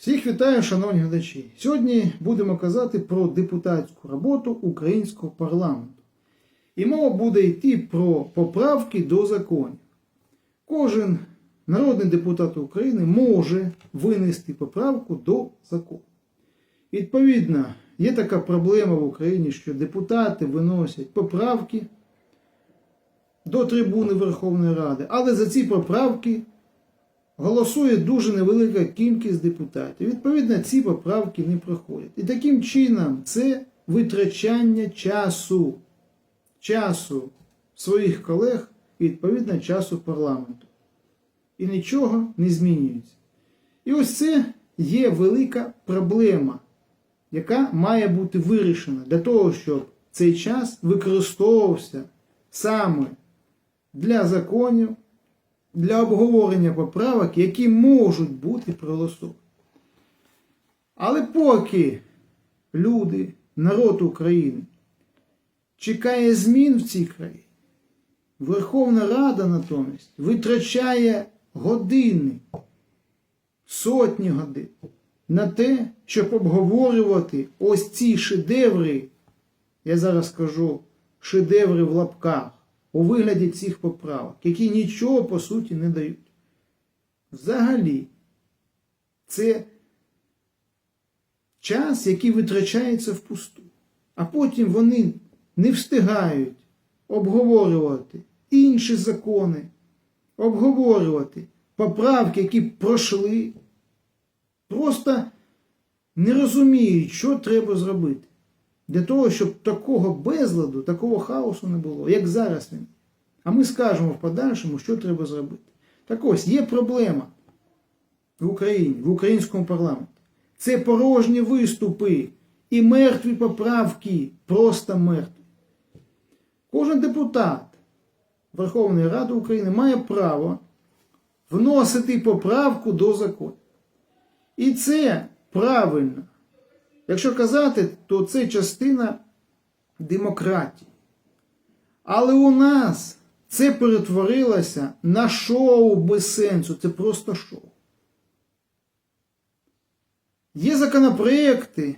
Всіх вітаю, шановні глядачі. Сьогодні будемо казати про депутатську роботу українського парламенту. І мова буде йти про поправки до законів. Кожен народний депутат України може винести поправку до закону. Відповідно, є така проблема в Україні, що депутати виносять поправки до трибуни Верховної Ради, але за ці поправки голосує дуже невелика кількість депутатів. Відповідно, ці поправки не проходять. І таким чином це витрачання часу, часу своїх колег і відповідно часу парламенту. І нічого не змінюється. І ось це є велика проблема, яка має бути вирішена для того, щоб цей час використовувався саме для законів, для обговорення поправок, які можуть бути проголосовані. Але поки люди, народ України чекає змін в цій країні, Верховна Рада натомість витрачає години, сотні годин на те, щоб обговорювати ось ці шедеври, я зараз скажу шедеври в лапках, у вигляді цих поправок, які нічого по суті не дають. Взагалі, це час, який витрачається впусту. А потім вони не встигають обговорювати інші закони, обговорювати поправки, які пройшли, просто не розуміють, що треба зробити. Для того, щоб такого безладу, такого хаосу не було, як зараз він. А ми скажемо в подальшому, що треба зробити. Так ось є проблема в Україні, в українському парламенті. Це порожні виступи і мертві поправки, просто мертві. Кожен депутат Верховної Ради України має право вносити поправку до закону. І це правильно. Якщо казати, то це частина демократії. Але у нас це перетворилося на шоу без сенсу. Це просто шоу. Є законопроекти,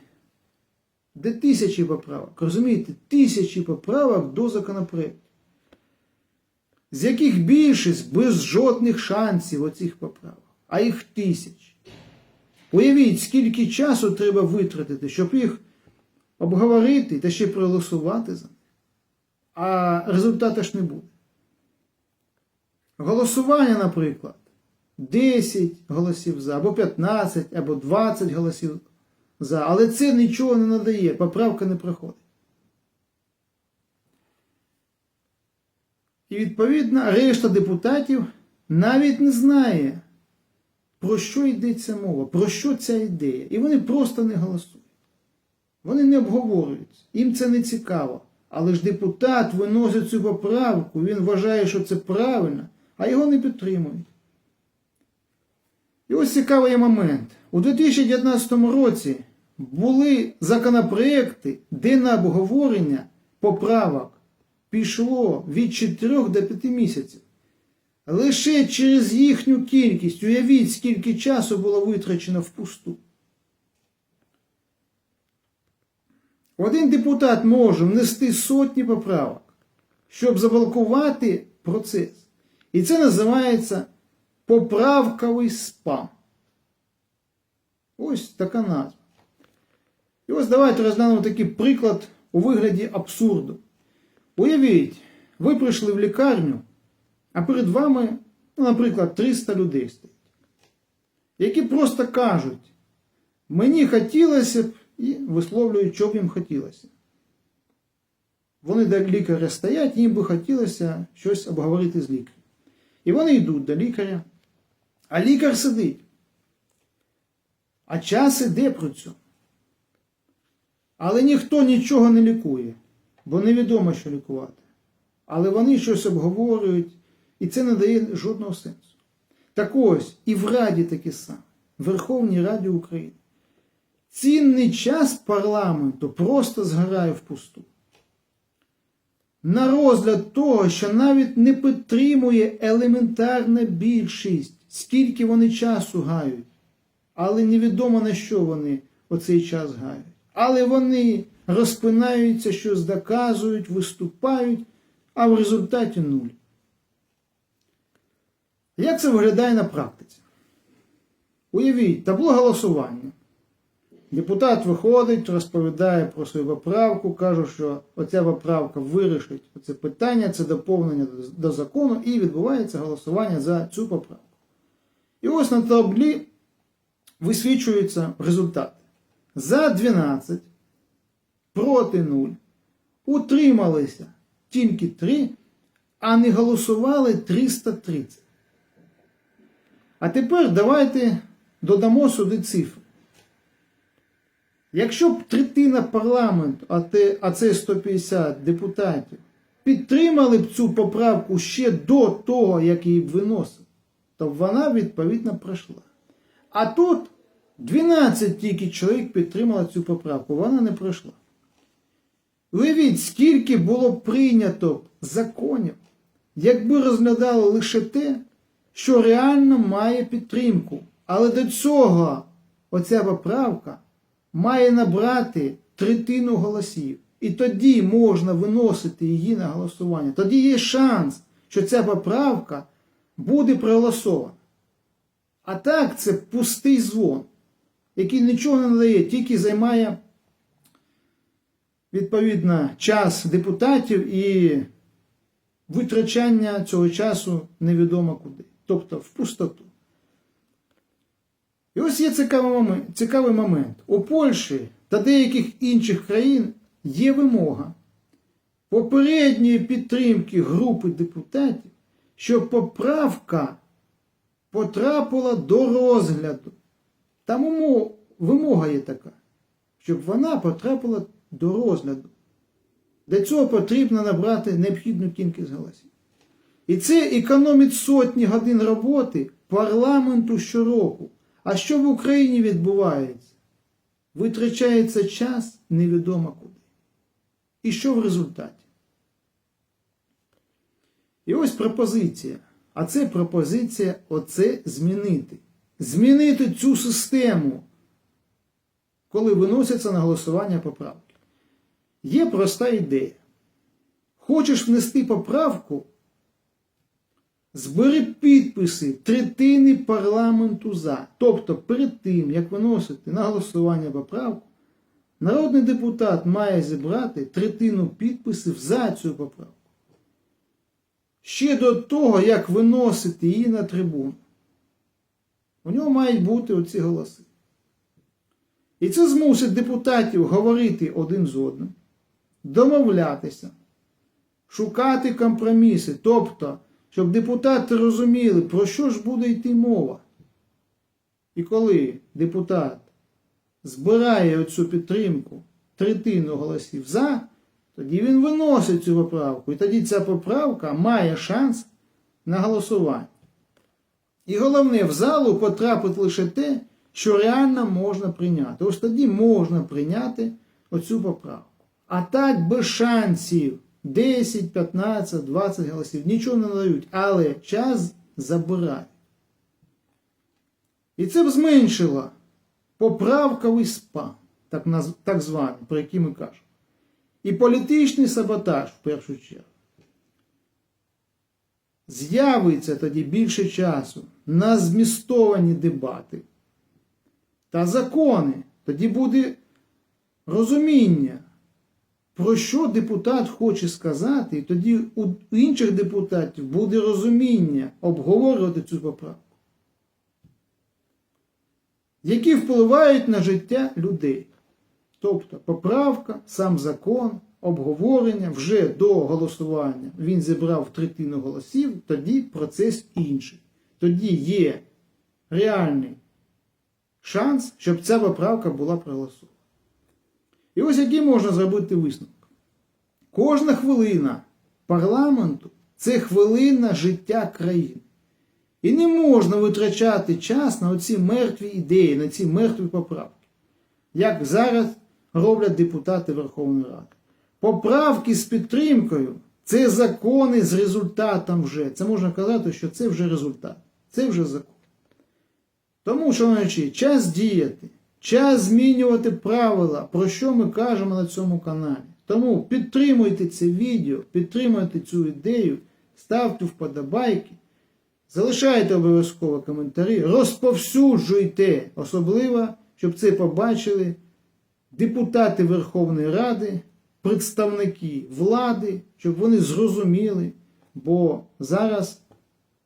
де тисячі поправок. Розумієте, тисячі поправок до законопроектів. З яких більшість без жодних шансів оцих поправок, а їх тисяч. Уявіть, скільки часу треба витратити, щоб їх обговорити та ще проголосувати за них. А результату ж не буде. Голосування, наприклад, 10 голосів за, або 15, або 20 голосів за. Але це нічого не надає, поправка не проходить. І відповідно решта депутатів навіть не знає, про що йдеться мова, про що ця ідея. І вони просто не голосують. Вони не обговорюють. Їм це не цікаво. Але ж депутат виносить цю поправку, він вважає, що це правильно, а його не підтримують. І ось цікавий момент. У 2019 році були законопроекти, де на обговорення поправок пішло від 4 до 5 місяців. Лише через їхню кількість, уявіть, скільки часу було витрачено впусту. Один депутат може внести сотні поправок, щоб заблокувати процес. І це називається поправковий спам. Ось така назва. І ось давайте розглянемо такий приклад у вигляді абсурду. Уявіть, ви прийшли в лікарню, а перед вами, ну, наприклад, 300 людей стоять, які просто кажуть, мені хотілося б і висловлюють, що б їм хотілося. Вони до лікаря стоять, їм би хотілося щось обговорити з лікарем. І вони йдуть до лікаря, а лікар сидить. А час іде про цьому. Але ніхто нічого не лікує, бо невідомо, що лікувати. Але вони щось обговорюють, і це не дає жодного сенсу. Так ось і в Раді таке саме, в Верховній Раді України. Цінний час парламенту просто згорає впусту. На розгляд того, що навіть не підтримує елементарна більшість, скільки вони часу гають. але невідомо на що вони оцей час гають. Але вони розпинаються, щось доказують, виступають, а в результаті нуль. Як це виглядає на практиці? Уявіть, табло голосування. Депутат виходить, розповідає про свою поправку, каже, що оця поправка вирішить це питання, це доповнення до- закону, і відбувається голосування за цю поправку. І ось на таблі висвічуються результати. За 12, проти 0, утрималися тільки 3, а не голосували 330. А тепер давайте додамо сюди цифри. Якщо б третина парламенту, а, це 150 депутатів, підтримали б цю поправку ще до того, як її б виносили, то вона відповідно пройшла. А тут 12 тільки чоловік підтримали цю поправку, вона не пройшла. Уявіть, скільки було прийнято законів, якби розглядали лише те, що реально має підтримку. Але до цього оця поправка має набрати третину голосів. І тоді можна виносити її на голосування. Тоді є шанс, що ця поправка буде проголосована. А так це пустий дзвон, який нічого не надає, тільки займає відповідно час депутатів і витрачання цього часу невідомо куди. Тобто в пустоту. І ось є цікавий момент, цікавий момент. У Польщі та деяких інших країн є вимога попередньої підтримки групи депутатів, щоб поправка потрапила до розгляду. Там вимога є така, щоб вона потрапила до розгляду. Для цього потрібно набрати необхідну кількість голосів. І це економить сотні годин роботи парламенту щороку. А що в Україні відбувається? Витрачається час невідомо куди. І що в результаті? І ось пропозиція. А це пропозиція оце змінити. Змінити цю систему, коли виносяться на голосування поправки. Є проста ідея. Хочеш внести поправку? Збери підписи третини парламенту за. Тобто, перед тим, як виносити на голосування поправку, народний депутат має зібрати третину підписів за цю поправку. Ще до того, як виносити її на трибуну. У нього мають бути оці голоси. І це змусить депутатів говорити один з одним, домовлятися, шукати компроміси. Тобто, щоб депутати розуміли, про що ж буде йти мова. І коли депутат збирає оцю підтримку третину голосів за, тоді він виносить цю поправку. І тоді ця поправка має шанс на голосування. І головне, в залу потрапить лише те, що реально можна прийняти. Ось тоді можна прийняти оцю поправку. А так без шансів 10, 15, 20 голосів нічого не надають, але час забирають. І це б зменшило поправковий спам, так, так званий, про який ми кажемо. І політичний саботаж в першу чергу. З'явиться тоді більше часу на змістовані дебати та закони. Тоді буде розуміння, про що депутат хоче сказати, і тоді у інших депутатів буде розуміння обговорювати цю поправку, які впливають на життя людей. Тобто поправка, сам закон, обговорення вже до голосування він зібрав третину голосів, тоді процес інший. Тоді є реальний шанс, щоб ця поправка була проголосована. І ось який можна зробити висновок. Кожна хвилина парламенту це хвилина життя країни. І не можна витрачати час на оці мертві ідеї, на ці мертві поправки, як зараз роблять депутати Верховної Ради. Поправки з підтримкою це закони з результатом вже. Це можна казати, що це вже результат, це вже закон. Тому, шановні, час діяти, час змінювати правила, про що ми кажемо на цьому каналі. Тому підтримуйте це відео, підтримуйте цю ідею, ставте вподобайки, залишайте обов'язково коментарі, розповсюджуйте, особливо, щоб це побачили депутати Верховної Ради, представники влади, щоб вони зрозуміли, бо зараз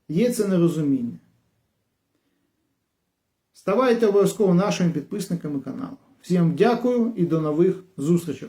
є це нерозуміння. Ставайте обов'язково нашими підписниками каналу. Всім дякую і до нових зустрічей!